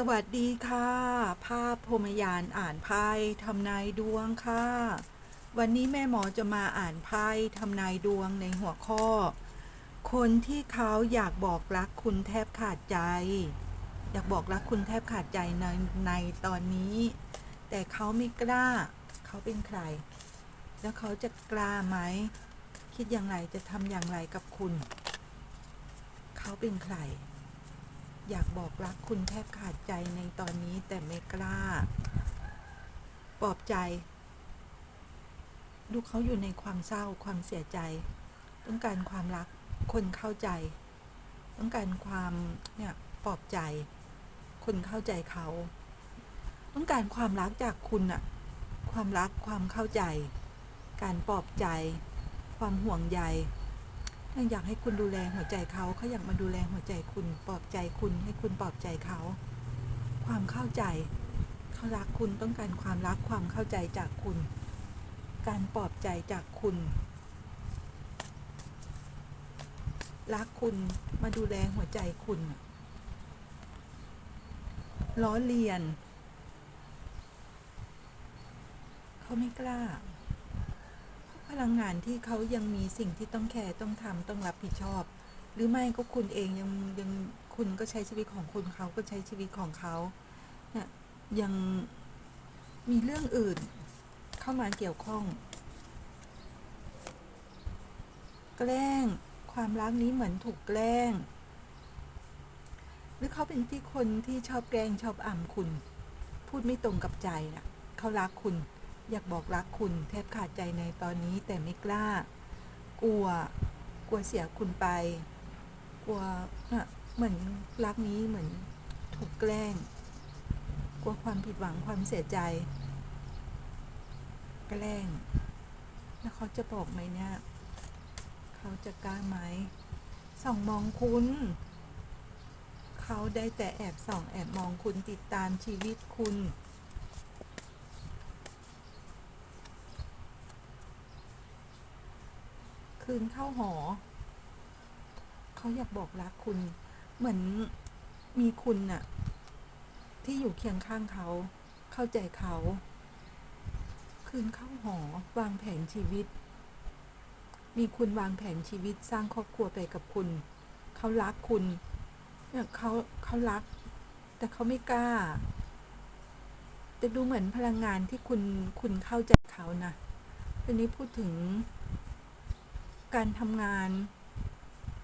สวัสดีค่ะ ภาพพรมยานอ่านไพ่ทำนายดวงค่ะ วันนี้แม่หมอจะมาอ่านไพ่ทำนายดวงในหัวข้อ คนที่เขาอยากบอกรักคุณแทบขาดใจ อยากบอกรักคุณแทบขาดใจในในตอนนี้ แต่เขาไม่กล้า เขาเป็นใคร แล้วเขาจะกล้าไหม คิดอย่างไรจะทำอย่างไรกับคุณ เขาเป็นใคร อยากบอกรักคุณแทบขาดใจในตอนนี้แต่ไม่กล้า ปลอบใจดูเขาอยู่ในความเศร้าความเสียใจ ต้องการความรักคนเข้าใจ ต้องการความเนี่ยปลอบใจ คนเข้าใจเขา ต้องการความรักจากคุณอะความรักความเข้าใจ การปลอบใจ ความห่วงใย ยังอยากให้คุณดูแลหัวใจเขาเขาอยากมาดูแลหัวใจคุณปลอบใจคุณให้คุณปลอบใจเขา ความเข้าใจเขารักคุณต้องการความรักความเข้าใจจากคุณ การปลอบใจจากคุณ รักคุณมาดูแลหัวใจคุณล้อเลียน เขาไม่กล้า ลังงานที่เขายังมีสิ่งที่ต้องแคร์ต้องทำต้องรับผิดชอบ หรือไม่ก็คุณเองยังยังคุณก็ใช้ชีวิตของคุณเขาก็ใช้ชีวิตของเขาเนี่ยยังมีเรื่องอื่นเข้ามาเกี่ยวข้อง แกล้งความรักนี้เหมือนถูกแกล้ง หรือเขาเป็นที่คนที่ชอบแกล้งชอบอ่ำคุณ พูดไม่ตรงกับใจน่ะเขารักคุณ อยากบอกรักคุณแทบขาดใจในตอนนี้แต่ไม่กล้า กลัว กลัวเสียคุณไป กลัวเหมือนรักนี้เหมือนถูกแกล้ง กลัวความผิดหวังความเสียใจ แกล้ง แล้วเขาจะบอกไหมเนี่ย เขาจะกล้าไหมส่องมองคุณ เขาได้แต่แอบส่องแอบมองคุณติดตามชีวิตคุณ คืนเข้าหอ เขาอยากบอกรักคุณ เหมือนมีคุณน่ะ ที่อยู่เคียงข้างเขา เข้าใจเขา คืนเข้าหอ วางแผนชีวิต มีคุณวางแผนชีวิตสร้างครอบครัวไปกับคุณ เขารักคุณเนี่ยเขาเขารัก แต่เขาไม่กล้า แต่ดูเหมือนพลังงานที่คุณคุณเข้าใจเขานะทีนี้พูดถึง การทำงาน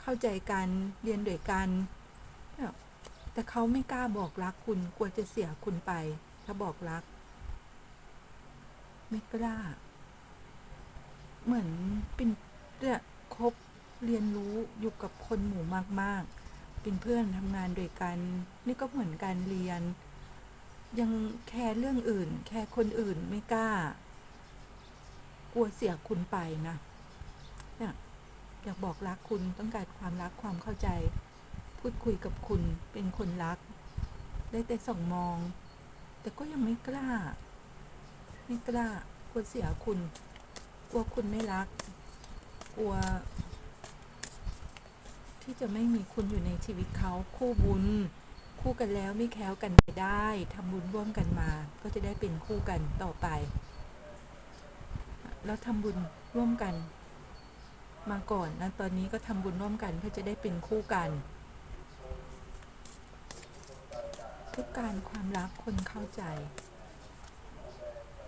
เข้าใจกันเรียนด้วยกัน แต่เขาไม่กล้าบอกรักคุณกลัวจะเสียคุณไป ถ้าบอกรัก ไม่กล้า เหมือนเป็นเนี่ยคบเรียนรู้อยู่กับคนหมู่มาก ๆ เป็นเพื่อนทำงานด้วยกัน นี่ก็เหมือนการเรียน ยังแคร์เรื่องอื่น แคร์คนอื่นไม่กล้ากลัวเสียคุณไปนะ อยากบอกรักคุณต้องการความรักความเข้าใจ พูดคุยกับคุณเป็นคนรัก ได้แต่ส่องมอง แต่ก็ยังไม่กล้า ไม่กล้ากลัวเสียคุณกลัวคุณไม่รักกลัว ที่จะไม่มีคุณอยู่ในชีวิตเขาคู่บุญ คู่กันแล้วไม่แคล้วกันไปได้ทำบุญร่วมกันมา ก็จะได้เป็นคู่กันต่อไป แล้วทำบุญร่วมกัน มาก่อนนะตอนนี้ก็ทำบุญร่วมกันเพื่อจะได้เป็นคู่กัน ทุกการความรักคนเข้าใจ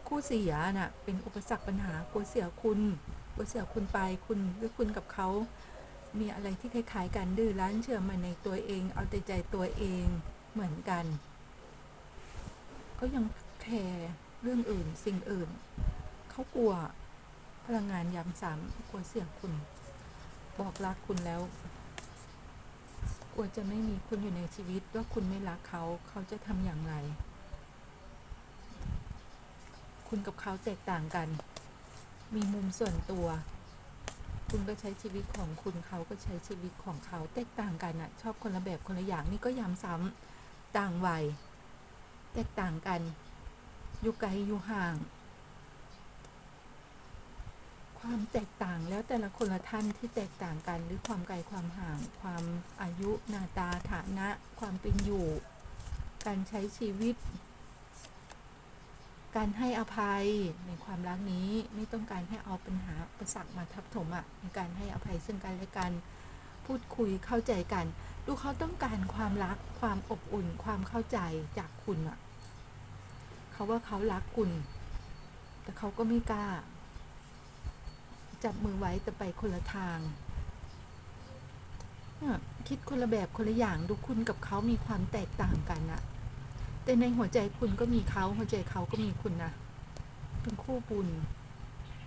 คู่เสียน่ะเป็นอุปสรรคปัญหากลัวเสียคุณกลัวเสียคุณไปคุณหรือคุณกับเขามีอะไรที่คล้ายๆกันดื้อรั้นเชื่อมันในตัวเอง เอาแต่ใจตัวเองเหมือนกันเขายังแคร์เรื่องอื่นสิ่งอื่น เขากลัว พลังงานย้ำซ้ำกลัวเสียงคุณ บอกรักคุณแล้วกลัวจะไม่มีคุณอยู่ในชีวิตว่าคุณไม่รักเขาเขาจะทำอย่างไร คุณกับเขาแตกต่างกัน มีมุมส่วนตัว คุณก็ใช้ชีวิตของคุณเขาก็ใช้ชีวิตของเขาแตกต่างกันอะชอบคนละแบบคนละอย่างนี่ก็ย้ำซ้ำต่างวัยแตกต่างกัน อยู่ไกลอยู่ห่าง ความแตกต่างแล้วแต่ละคนละท่านที่แตกต่างกัน หรือความไกลความห่าง ความอายุหน้าตาฐานะ ความเป็นอยู่ การใช้ชีวิต การให้อภัยในความรักนี้ไม่ต้องการให้เอาปัญหาประสักมาทับถมอะ่ะในการให้อภัยซึ่งกันและกันพูดคุยเข้าใจกัน ดูเขาต้องการความรักความอบอุ่นความเข้าใจจากคุณอะ่ะเขาว่าเขารักคุณ แต่เขาก็ไม่กล้า จับมือไว้แต่ไปคนละทางคิดคนละแบบคนละอย่างดูคุณกับเขามีความแตกต่างกันอะแต่ในหัวใจคุณก็มีเขาหัวใจเขาก็มีคุณนะเป็นคู่บุญ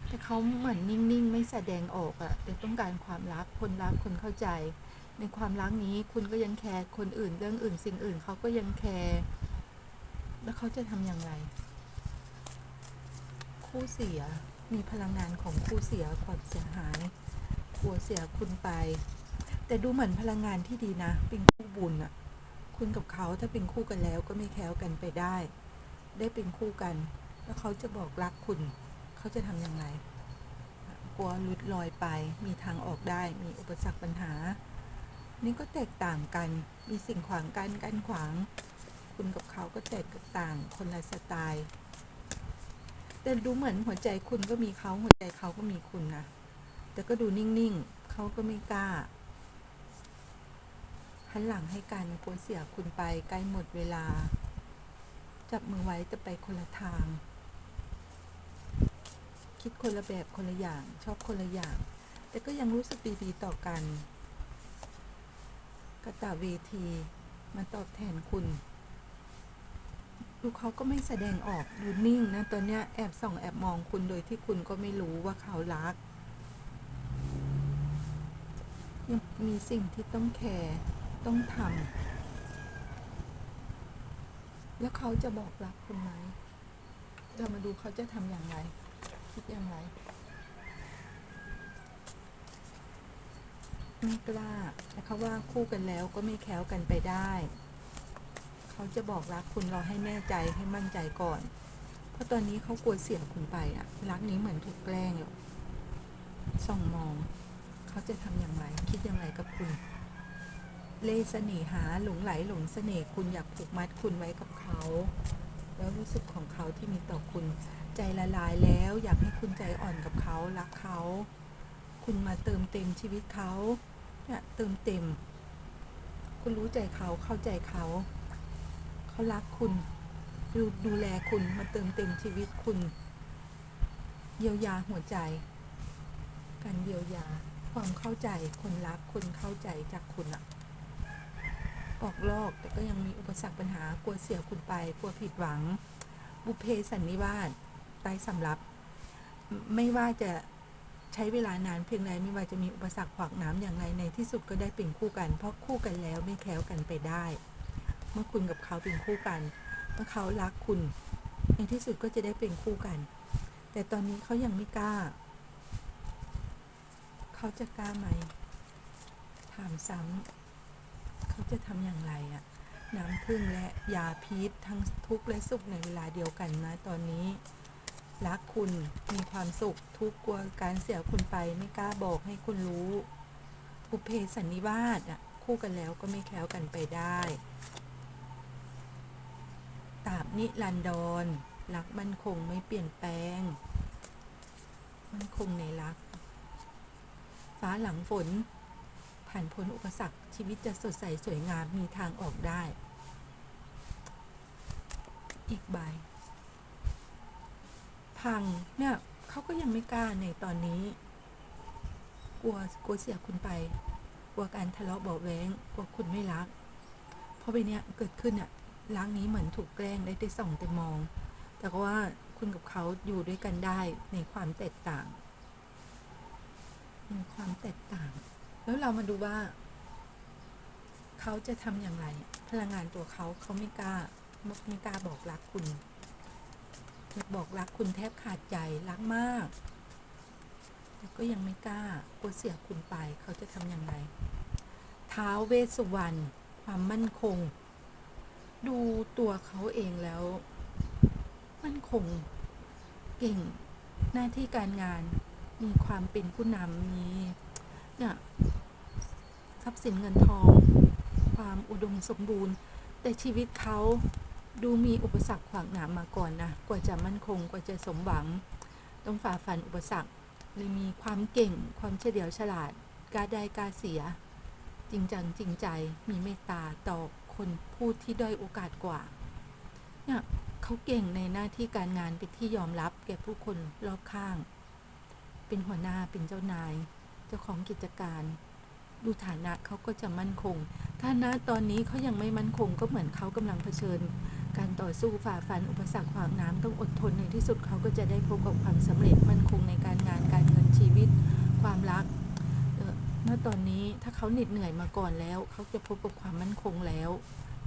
แต่เขาเหมือนนิ่งๆ ไม่แสดงออกอะแต่ต้องการความรักคนรักคนเข้าใจ ในความรักนี้คุณก็ยังแคร์คนอื่นเรื่องอื่นสิ่งอื่นเขาก็ยังแคร์แล้วเขาจะทำอย่างไร คู่เสีย มีพลังงานของคู่เสียความเสียหายกลัวเสียคุณไป แต่ดูเหมือนพลังงานที่ดีนะ เป็นคู่บุญอะคุณกับเขาถ้าเป็นคู่กันแล้วก็ไม่แคล้วกันไปได้ ได้เป็นคู่กัน แล้วเขาจะบอกรักคุณ เขาจะทำอย่างไรกลัวหลุดลอยไป มีทางออกได้ มีอุปสรรคปัญหา นี่ก็แตกต่างกัน มีสิ่งขวางกันกันขวาง คุณกับเขาก็แตกต่าง คนละสไตล์ แต่ดูเหมือนหัวใจคุณก็มีเขาหัวใจเขาก็มีคุณนะ แต่ก็ดูนิ่งๆเขาก็ไม่กล้าหันหลังให้กันกลัวเสียคุณไปใกล้หมดเวลา จับมือไว้แต่ไปคนละทาง คิดคนละแบบคนละอย่างชอบคนละอย่าง แต่ก็ยังรู้สึกดีๆต่อกันกระตะเวทีมาตอบแทนคุณ ดูเขาก็ไม่แสดงออกดูนิ่งนะตอนเนี้ยแอบส่องแอบมองคุณโดยที่คุณก็ไม่รู้ว่าเขารัก ยังมีสิ่งที่ต้องแคร์ต้องทำแล้วเขาจะบอกรักคุณไหมเรามาดูเขาจะทำอย่างไร คิดอย่างไรไม่กล้าแต่เขาว่าคู่กันแล้วก็ไม่แคล้วกันไปได้ เขาจะบอกรักคุณรอให้แน่ใจให้มั่นใจก่อน เพราะตอนนี้เขากลัวเสียคุณไปอะรักนี้เหมือนถูกแกล้งอยู่ส่องมอง เขาจะทำอย่างไร คิดอย่างไรกับคุณ เล่เสน่หาหลงไหลหลงเสน่ห์คุณอยากผูกมัดคุณไว้กับเขา แล้วรู้สึกของเขาที่มีต่อคุณ ใจละลายแล้วอยากให้คุณใจอ่อนกับเขารักเขา คุณมาเติมเต็มชีวิตเขาเนี่ยเติมเต็ม คุณรู้ใจเขาเข้าใจเขา เขารักคุณดูดูแลคุณมาเติมเต็มชีวิตคุณ เยียวยาหัวใจ การเยียวยาความเข้าใจคนรักคนเข้าใจจากคุณอะออกลอกแต่ก็ยังมีอุปสรรคปัญหากลัวเสียคุณไปกลัวผิดหวัง บุเพสันนิวาสใต้สำรับไม่ว่าจะใช้เวลานานเพียงใดไม่ว่าจะมีอุปสรรคขวากน้ำอย่างไรในที่สุดก็ได้เป็นคู่กัน เพราะคู่กันแล้วไม่แคล้วกันไปได้ เมื่อคุณกับเขาเป็นคู่กัน เมื่อเขารักคุณ ในที่สุดก็จะได้เป็นคู่กัน แต่ตอนนี้เขายังไม่กล้า เขาจะกล้าไหม ถามซ้ำเขาจะทำอย่างไรอะน้ำพึ่งและยาพิษทั้งทุกข์และสุขในเวลาเดียวกันนะตอนนี้ รักคุณมีความสุขทุกข์กลัวการเสียคุณไปไม่กล้าบอกให้คุณรู้อุเพสันนิวาสอะคู่กันแล้วก็ไม่แคล้วกันไปได้ นิรันดรรักมั่นคงไม่เปลี่ยนแปลง มั่นคงในรัก ฟ้าหลังฝน ผ่านพ้นอุปสรรคชีวิตจะสดใสสวยงามมีทางออกได้ อีกใบ พังเนี่ยเขาก็ยังไม่กล้าในตอนนี้ กลัวกลัวเสียคุณไป กลัวการทะเลาะเบาแวงกลัวคุณไม่รัก เพราะไปเนี้ยเกิดขึ้นอะ ล้างนี้เหมือนถูกแกล้งได้แต่ส่องแต่มอง แต่ก็ว่าคุณกับเขาอยู่ด้วยกันได้ในความแตกต่างในความแตกต่าง แล้วเรามาดูว่า เขาจะทำอย่างไร พลังงานตัวเขาเขาไม่กล้าไม่กล้าบอกรักคุณบอกรักคุณแทบขาดใจรักมากแต่ก็ยังไม่กล้ากลัวเสียคุณไป เขาจะทำอย่างไร ท้าวเวสสุวรรณความมั่นคง ดูตัวเขาเองแล้ว มั่นคงเก่งหน้าที่การงานมีความเป็นผู้นำมีเนี่ยทรัพย์สินเงินทอง ความอุดมสมบูรณ์ แต่ชีวิตเขาดูมีอุปสรรคขวางหนามมาก่อนนะ กว่าจะมั่นคง กว่าจะสมหวัง ต้องฝ่าฟันอุปสรรคเลยมีความเก่ง ความเฉลียวฉลาดกล้าได้กล้าเสีย จริงจังจริงใจ มีเมตตาต่อ คนพูดที่ด้อยโอกาสกว่าเนี่ยเขาเก่งในหน้าที่การงานเป็นที่ยอมรับแก่ผู้คนรอบข้าง เป็นหัวหน้าเป็นเจ้านาย เจ้าของกิจการ ดูฐานะเขาก็จะมั่นคง ถ้าณตอนนี้เขายังไม่มั่นคงก็เหมือนเขากำลังเผชิญ การต่อสู้ฝ่าฟันอุปสรรคขวางน้ำต้องอดทนในที่สุดเขาก็จะได้พบกับความสำเร็จมั่นคงในการงานการเงินชีวิต ความรัก ณตอนนี้ถ้าเขาเหน็ดเหนื่อยมาก่อนแล้ว เขาจะพบกับความมั่นคงแล้ว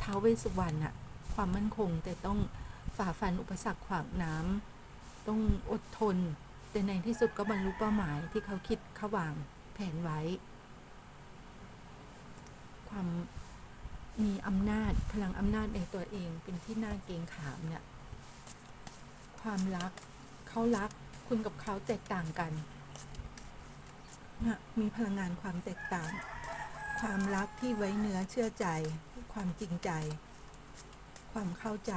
ท้าวเวสสุวรรณอะความมั่นคงแต่ต้องฝ่าฟันอุปสรรคขวางน้ำต้องอดทน แต่ในที่สุดก็บรรลุเป้าหมายที่เขาคิดเขาวางแผนไว้ ความมีอำนาจพลังอำนาจในตัวเองเป็นที่น่าเกรงขามเนี่ยความรักเขารักคุณกับเขาแตกต่างกัน มีพลังงานความแตกต่าง ความรักที่ไว้เนื้อเชื่อใจ ความจริงใจ ความเข้าใจ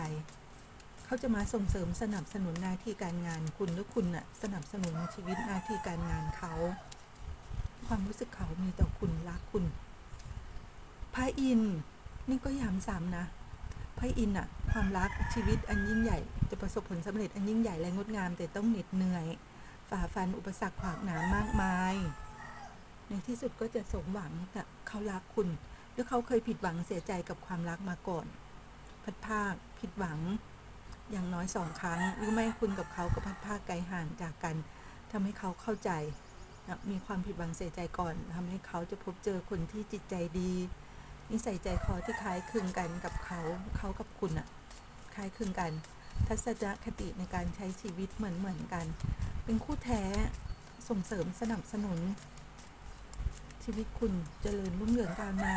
เขาจะมาส่งเสริมสนับสนุนหน้าที่การงานคุณหรือคุณน่ะสนับสนุนชีวิตหน้าที่การงานเขา ความรู้สึกเขามีต่อคุณรักคุณพระอินทร์นี่ก็ย้ำซ้ำนะพระอินทร์อะความรักชีวิตอันยิ่งใหญ่ จะประสบผลสำเร็จอันยิ่งใหญ่และงดงาม แต่ต้องเหน็ดเหนื่อย ฝ่าฟันอุปสรรคขวากหนามมากมาย ในที่สุดก็จะสมหวังแต่เขารักคุณ หรือเขาเคยผิดหวังเสียใจกับความรักมาก่อน พัดภาคผิดหวัง อย่างน้อยสองครั้ง หรือไม่คุณกับเขาก็พัดภาคไกลห่างจากกันทำให้เขาเข้าใจนะมีความผิดหวังเสียใจก่อนทำให้เขาจะพบเจอคนที่จิตใจดี นิสัยใจคอที่คล้ายคลึงกันกับเขาเขากับคุณอะคล้ายคลึงกัน ทัศนคติในการใช้ชีวิตเหมือนเหมือนกัน เป็นคู่แท้ส่งเสริมสนับสนุน ชีวิตคุณเจริญรุ่งเรืองก้าวหน้า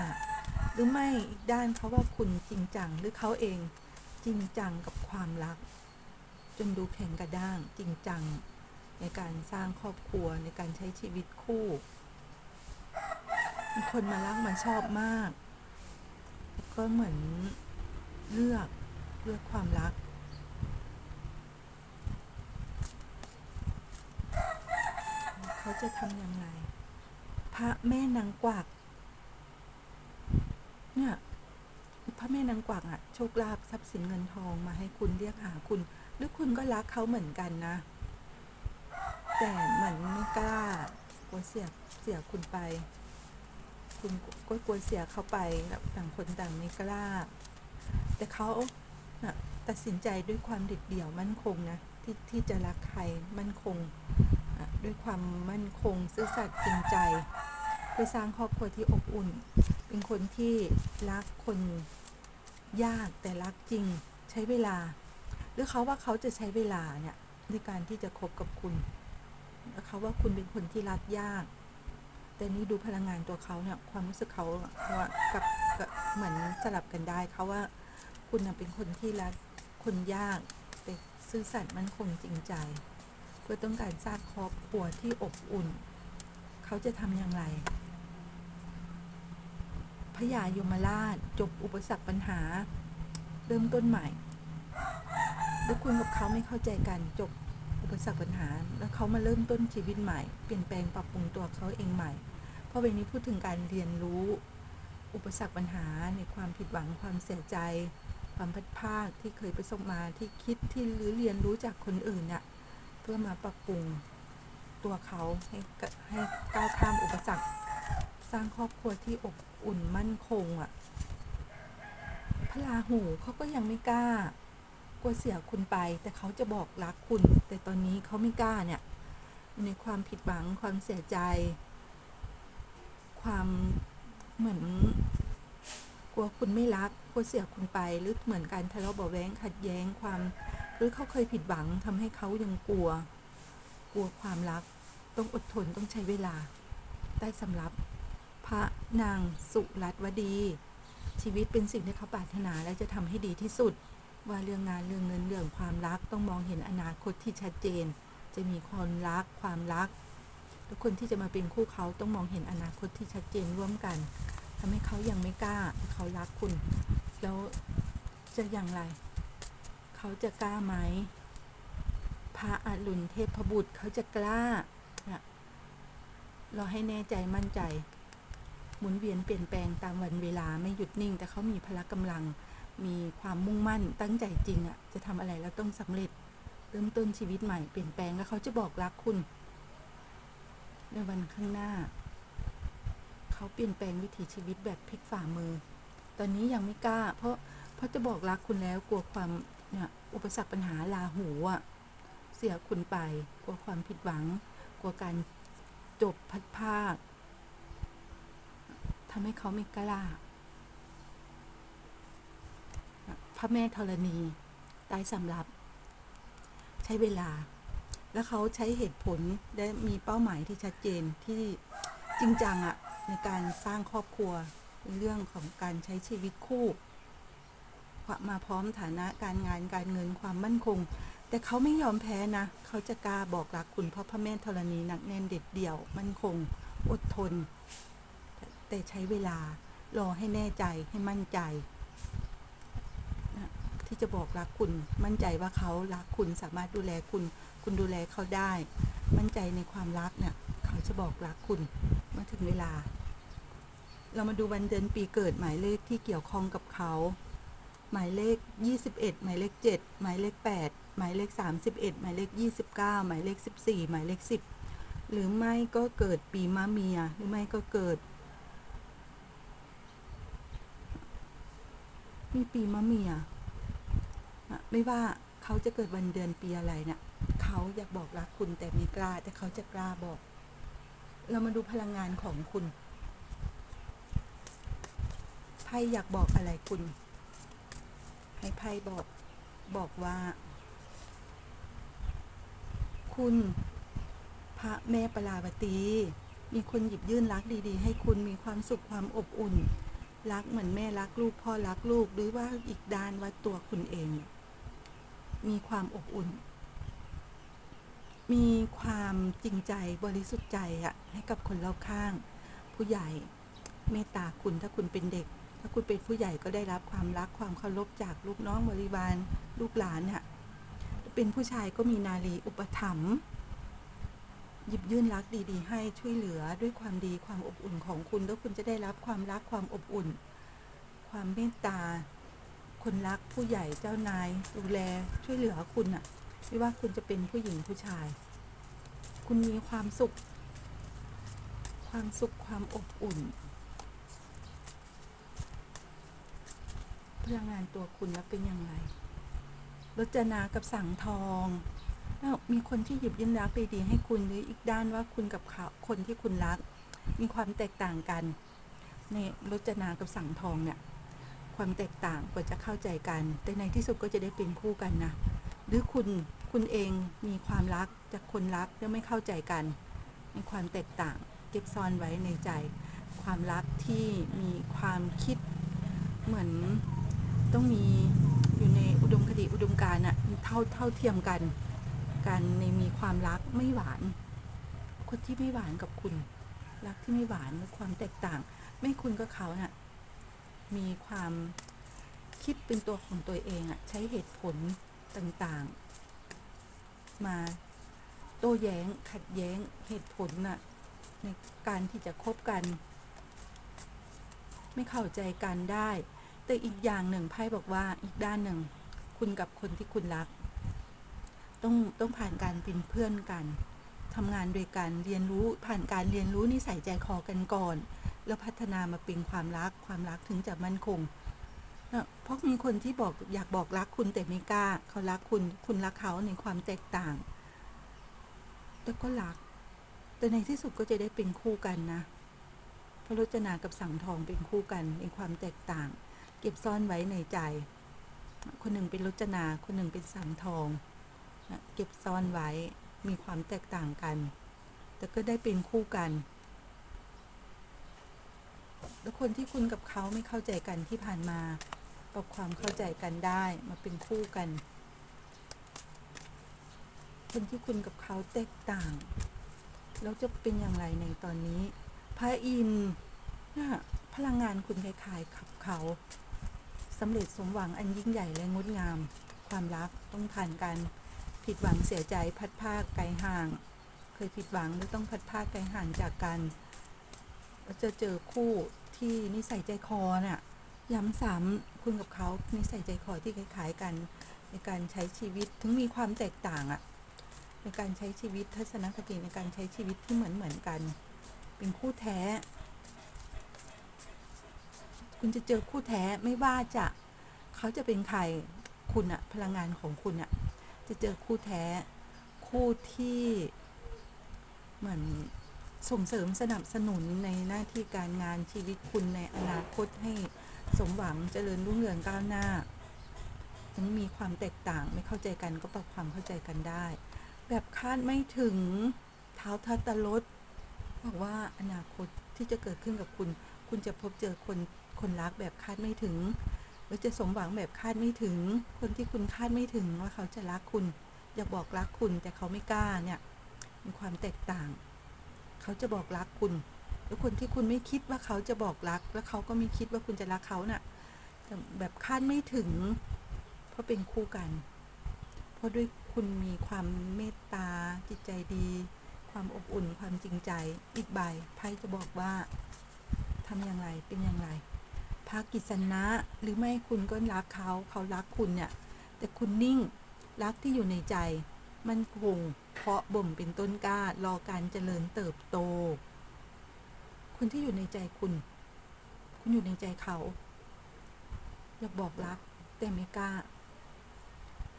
หรือไม่อีกด้านเขาว่าคุณจริงจังหรือเขาเองจริงจังกับความรัก จนดูแข็งกระด้างจริงจัง ในการสร้างครอบครัวในการใช้ชีวิตคู่มีคนมารักมาชอบมาก ก็เหมือนเลือกเลือกความรักเขาจะทำอย่างไร พระแม่นางกวัก เนี่ย พระแม่นางกวักอะโชคลาภทรัพย์สินเงินทองมาให้คุณเรียกหาคุณ หรือคุณก็รักเขาเหมือนกันนะ แต่เหมือนไม่กล้ากลัวเสียเสียคุณไป คุณก็กลัวเสียเขาไปแล้วต่างคนต่างไม่กล้า แต่เขาน่ะตัดสินใจด้วยความเด็ดเดี่ยวมั่นคงนะที่ที่จะรักใครมั่นคงด้วยความมั่นคงซื่อสัตย์จริงใจ เพื่อสร้างครอบครัวที่อบอุ่น เป็นคนที่รักคนยากแต่รักจริงใช้เวลา หรือเขาว่าเขาจะใช้เวลาเนี่ยในการที่จะคบกับคุณแล้วเขาว่าคุณเป็นคนที่รักยาก แต่นี่ดูพลังงานตัวเขาเนี่ยความรู้สึกเขาเขากับเหมือนสลับกันได้เขาว่าคุณเป็นคนที่รักคนยากแต่ซื่อสัตย์มั่นคงจริงใจ เพื่อต้องการสร้างครอบครัวที่อบอุ่น เขาจะทำอย่างไร พญายมราช จบอุปสรรคปัญหา เริ่มต้นใหม่ แล้วคุณกับเขาไม่เข้าใจกัน จบอุปสรรคปัญหา แล้วเขามาเริ่มต้นชีวิตใหม่ เปลี่ยนแปลงปรับปรุงตัวเขาเองใหม่ เพราะเวนี้พูดถึงการเรียนรู้ อุปสรรคปัญหาในความผิดหวังความเสียใจ ความพัดภาคที่เคยประสบมาที่คิดที่หรือเรียนรู้จากคนอื่นเนี่ยเพื่อมาปรับปรุงตัวเขาให้ให้ก้าวข้ามอุปสรรค สร้างครอบครัวที่อบอุ่นมั่นคงอะ่ะพระราหูเขาก็ยังไม่กล้ากลัวเสียคุณไป แต่เขาจะบอกรักคุณ แต่ตอนนี้เขาไม่กล้าเนี่ย ในความผิดหวังความเสียใจ ความเหมือน กลัวคุณไม่รักกลัวเสียคุณไป หรือเหมือนการทะเลาะเบาแว้งขัดแย้งความ หรือเขาเคยผิดหวังทำให้เขายังกลัว กลัวความรัก ต้องอดทนต้องใช้เวลา ได้สำรับ พระนางสุรัตวดี ชีวิตเป็นสิ่งที่เขาปรารถนาและจะทำให้ดีที่สุด ว่าเรื่องงานเรื่องเงินเรื่องความรักต้องมองเห็นอนาคตที่ชัดเจน จะมีคนรักความรัก ทุกคนที่จะมาเป็นคู่เขาต้องมองเห็นอนาคตที่ชัดเจนร่วมกันทำให้เขายังไม่กล้าเขารักคุณ แล้วจะอย่างไร เขาจะกล้าไหมพระอรุณเทพบุตรเขาจะกล้าเราให้แน่ใจมั่นใจ หมุนเวียนเปลี่ยนแปลงตามวันเวลาไม่หยุดนิ่ง แต่เขามีพละกำลัง มีความมุ่งมั่นตั้งใจจริงอะ่ะจะทำอะไรแล้วต้องสำเร็จ เริ่มต้นชีวิตใหม่เปลี่ยนแปลงแล้วเขาจะบอกรักคุณ ในวันข้างหน้า เขาเปลี่ยนแปลงวิถีชีวิตแบบพลิกฝ่ามือ ตอนนี้ยังไม่กล้า เพราะเพราะจะบอกรักคุณแล้วกลัวความเนี่ยอุปสรรคปัญหาลาหูอะเสียคุณไป กลัวความผิดหวัง กลัวการจบพัดภาคำให้เขาไม่กล้า พระแม่ธรณีตายสำรับ ใช้เวลา แล้วเขาใช้เหตุผลและมีเป้าหมายที่ชัดเจนที่จริงจังอะในการสร้างครอบครัวเรื่องของการใช้ชีวิตคู่มาพร้อมฐานะการงานการเงินความมั่นคง แต่เขาไม่ยอมแพ้นะ เขาจะกล้าบอกรักคุณเพราะพระแม่ธรณีหนักแน่นเด็ดเดี่ยว มั่นคง อดทน แต่ใช้เวลารอให้แน่ใจให้มั่นใจนะที่จะบอกรักคุณมั่นใจว่าเขารักคุณสามารถดูแลคุณ คุณดูแลเขาได้ มั่นใจในความรักเนี่ยเขาจะบอกรักคุณเมื่อถึงเวลา เรามาดูวันเดือนปีเกิดหมายเลขที่เกี่ยวข้องกับเขาหมายเลข 21 หมายเลข 7 หมายเลข 8 หมายเลข 31 หมายเลข 29 หมายเลข 14 หมายเลข 10 หรือไม่ก็เกิดปีมะเมีย หรือไม่ก็เกิด มีปีมะเมียนะไม่ว่าเขาจะเกิดวันเดือนปีอะไรเนะ่ยเขาอยากบอกรักคุณแต่ไม่กล้า แต่เขาจะกล้าบอก เรามาดูพลังงานของคุณไพ่อยากบอกอะไรคุณ ให้ไพ่บอกบอกว่า คุณพระแม่ปราวตี มีคนหยิบยื่นรักดี ๆ ให้คุณมีความสุขความอบอุ่น รักเหมือนแม่รักลูกพ่อรักลูกหรือว่าอีกด้านว่าตัวคุณเอง มีความอบอุ่น มีความจริงใจบริสุทธิ์ใจอะให้กับคนรอบข้าง ผู้ใหญ่เมตตาคุณถ้าคุณเป็นเด็ก ถ้าคุณเป็นผู้ใหญ่ก็ได้รับความรักความเคารพจากลูกน้องบริวารลูกหลานเนี่ยเป็นผู้ชายก็มีนารีอุปถัมภ์ หยิบยื่นรักดีๆ ให้ช่วยเหลือด้วยความดีความอบอุ่นของคุณแล้วคุณจะได้รับความรักความอบอุ่น ความเมตตา คนรักผู้ใหญ่เจ้านาย ดูแลช่วยเหลือคุณอะไม่ว่าคุณจะเป็นผู้หญิงผู้ชาย คุณมีความสุข ความสุขความอบอุ่นพลังงานตัวคุณแล้วเป็นอย่างไรรจนากับสังทอง แล้วมีคนที่หยิบยื่นรักดีๆให้คุณหรืออีกด้านว่าคุณกับเขาคนที่คุณรัก มีความแตกต่างกัน ในรจนากับสังทองเนี่ยความแตกต่างกว่าจะเข้าใจกัน แต่ในที่สุดก็จะได้เป็นคู่กันนะ หรือคุณคุณเองมีความรักจากคนรักแล้วไม่เข้าใจกัน ในความแตกต่าง เก็บซ่อนไว้ในใจ ความรักที่มีความคิดเหมือนต้องมีอยู่ในอุดมคติอุดมการณ์อะเท่าเท่าเทียมกัน การในมีความรักไม่หวาน คนที่ไม่หวานกับคุณ รักที่ไม่หวานความแตกต่าง ไม่คุณกับเขาน่ะมีความคิดเป็นตัวของตัวเองอะใช้เหตุผลต่างๆ มาโต้แย้งขัดแย้งเหตุผลน่ะในการที่จะคบกัน ไม่เข้าใจกันได้ แต่อีกอย่างหนึ่งไพ่บอกว่าอีกด้านหนึ่ง คุณกับคนที่คุณรัก ต้องต้องผ่านการเป็นเพื่อนกันทำงานด้วยกันเรียนรู้ผ่านการเรียนรู้นิสัยใจคอกันก่อน แล้วพัฒนามาเป็นความรักความรักถึงจะมั่นคงนะเพราะมีคนที่บอกอยากบอกรักคุณแต่ไม่กล้า เขารักคุณคุณรักเขาในความแตกต่าง แต่ก็รัก แต่ในที่สุดก็จะได้เป็นคู่กันนะพระรจนากับสังทองเป็นคู่กันในความแตกต่าง เก็บซ่อนไว้ในใจ คนหนึ่งเป็นรจนา คนหนึ่งเป็นสังทอง นะเก็บซ่อนไว้มีความแตกต่างกัน แต่ก็ได้เป็นคู่กัน แล้วคนที่คุณกับเขาไม่เข้าใจกันที่ผ่านมา ปรับความเข้าใจกันได้มาเป็นคู่กัน คนที่คุณกับเขาแตกต่างแล้วจะเป็นอย่างไรในตอนนี้พระอินทร์น่ะพลังงานคุณคล้ายๆกับเขาสำเร็จสมหวังอันยิ่งใหญ่และงดงาม ความรักต้องผ่านการ ผิดหวังเสียใจพัดภาคไกลห่าง เคยผิดหวังหรือต้องพัดภาคไกลห่างจากกันจะเจอคู่ที่นิสัยใจคอเนี่ยย้ำซ้ำคุณกับเขานิสัยใจคอที่คล้ายๆกัน ในการใช้ชีวิตถึงมีความแตกต่างอะในการใช้ชีวิตทัศนคติในการใช้ชีวิตที่เหมือนเหมือนกัน เป็นคู่แท้ คุณจะเจอคู่แท้ไม่ว่าจะเขาจะเป็นใครคุณอะพลังงานของคุณอะ จะเจอคู่แท้ คู่ที่เหมือนส่งเสริมสนับสนุนในหน้าที่การงานชีวิตคุณในอนาคตให้สมหวังเจริญรุ่งเรืองก้าวหน้าถึงมีความแตกต่างไม่เข้าใจกันก็ปรับความเข้าใจกันได้ แบบคาดไม่ถึงเท้าทัตตลดบอกว่าอนาคตที่จะเกิดขึ้นกับคุณ คุณจะพบเจอคนคนรักแบบคาดไม่ถึง หรือจะสมหวังแบบคาดไม่ถึง คนที่คุณคาดไม่ถึงว่าเขาจะรักคุณ อยากบอกรักคุณแต่เขาไม่กล้าเนี่ยมีความแตกต่าง เขาจะบอกรักคุณ แล้วคนที่คุณไม่คิดว่าเขาจะบอกรัก แล้วเขาก็ไม่คิดว่าคุณจะรักเขาน่ะแบบคาดไม่ถึง เพราะเป็นคู่กัน เพราะด้วยคุณมีความเมตตาจิตใจดี ความอบอุ่นความจริงใจ อีกใบไพ่จะบอกว่าทำอย่างไรเป็นอย่างไร พากิษณะหรือไม่คุณก็รักเขาเขารักคุณเนี่ย แต่คุณนิ่งรักที่อยู่ในใจ มันคงเพาะบ่มเป็นต้นกล้ารอการเจริญเติบโต คนที่อยู่ในใจคุณ คุณอยู่ในใจเขา อยากบอกรัก แต่ไม่กล้า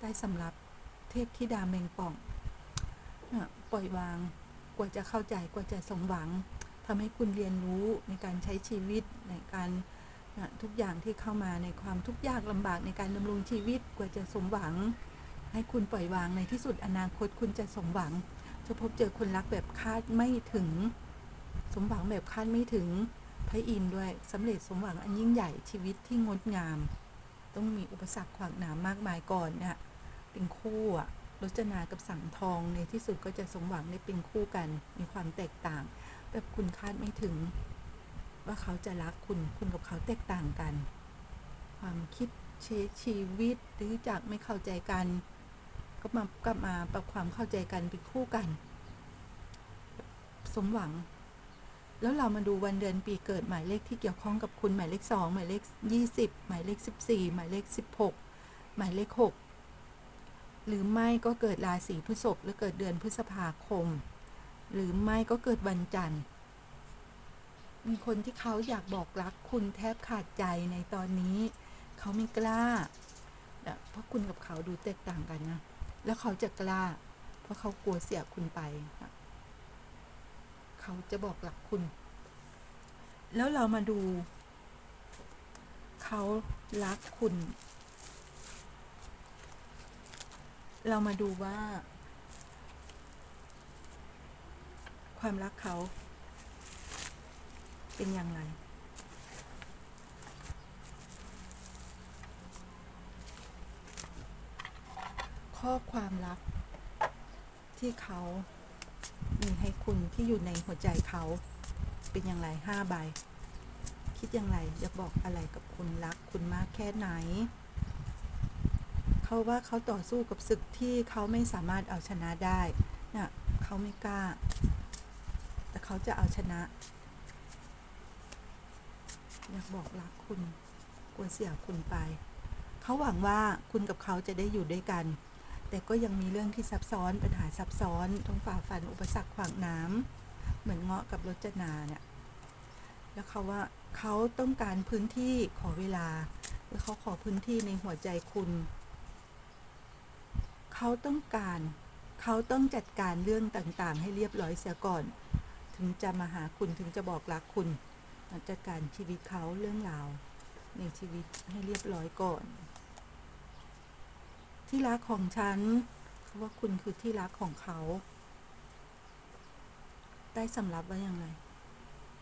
ได้สำหรับเทพธิดาแมงป่อง ปล่อยวาง กว่าจะเข้าใจ กว่าจะสมหวังทำให้คุณเรียนรู้ในการใช้ชีวิตในการ ทุกอย่างที่เข้ามาในความทุกข์ยากลำบากในการดำรงชีวิตกว่าจะสมหวัง ให้คุณปล่อยวางในที่สุดอนาคตคุณจะสมหวัง จะพบเจอคนรักแบบคาดไม่ถึง สมหวังแบบคาดไม่ถึงพระอินทร์ด้วยสำเร็จสมหวังอันยิ่งใหญ่ชีวิตที่งดงาม ต้องมีอุปสรรคขวางหนามมากมายก่อนเนี่ยเป็นคู่อะรจนากับสังทองในที่สุดก็จะสมหวังได้เป็นคู่กันมีความแตกต่าง แบบคุณคาดไม่ถึง ว่าเขาจะรักคุณคุณกับเขาแตกต่างกัน ความคิดเชชีวิตหรือจากไม่เข้าใจกัน ก็มากลับมาปรับความเข้าใจกันเป็นคู่กัน สมหวัง แล้วเรามาดูวันเดือนปีเกิดหมายเลขที่เกี่ยวข้องกับคุณหมายเลขสองหมายเลขยี่สิบหมายเลขสิบสี่หมายเลขสิบหกหมายเลขหกหรือไม่ก็เกิดราศีพฤษภหรือเกิดเดือนพฤษภาคม หรือไม่ก็เกิดวันจันทร์ มีคนที่เขาอยากบอกรักคุณแทบขาดใจในตอนนี้ เขาไม่กล้า เพราะคุณกับเขาดูแตกต่างกันนะ แล้วเขาจะกล้า เพราะเขากลัวเสียคุณไป เขาจะบอกรักคุณ แล้วเรามาดู เขารักคุณ เรามาดูว่า ความรักเขา เป็นอย่างไร ข้อความลับ ที่เขามีให้คุณที่อยู่ในหัวใจเขา เป็นอย่างไรห้าใบ คิดอย่างไรอยากบอกอะไรกับคุณรักคุณมากแค่ไหน เขาว่าเขาต่อสู้กับศึกที่เขาไม่สามารถเอาชนะได้น่ะเขาไม่กล้า แต่เขาจะเอาชนะ บอกรักคุณกลัวเสียคุณไป เขาหวังว่าคุณกับเขาจะได้อยู่ด้วยกัน แต่ก็ยังมีเรื่องที่ซับซ้อนปัญหาซับซ้อนต้องฝ่าฟันอุปสรรคขวางน้ำเหมือนเงาะกับรจนาเนี่ยแล้วเขาว่าเขาต้องการพื้นที่ขอเวลาหรือเขาขอพื้นที่ในหัวใจคุณ เขาต้องการเขาต้องจัดการเรื่องต่างๆ ให้เรียบร้อยเสียก่อน ถึงจะมาหาคุณถึงจะบอกรักคุณ จัดการชีวิตเขาเรื่องราวในชีวิตให้เรียบร้อยก่อน ที่รักของฉันเขาว่าคุณคือที่รักของเขา ได้สำรับว่าอย่างไร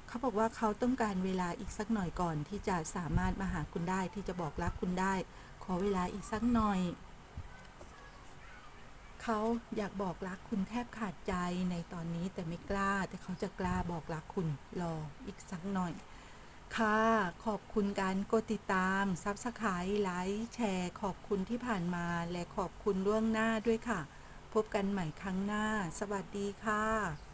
เขาบอกว่าเขาต้องการเวลาอีกสักหน่อยก่อนที่จะสามารถมาหาคุณได้ที่จะบอกรักคุณได้ ขอเวลาอีกสักหน่อย เขาอยากบอกรักคุณแทบขาดใจในตอนนี้แต่ไม่กล้า แต่เขาจะกล้าบอกรักคุณรออีกสักหน่อย ค่ะ ขอบคุณการกดติดตามซับสไครต์ไลค์แชร์ ขอบคุณที่ผ่านมาและขอบคุณล่วงหน้าด้วยค่ะ พบกันใหม่ครั้งหน้า สวัสดีค่ะ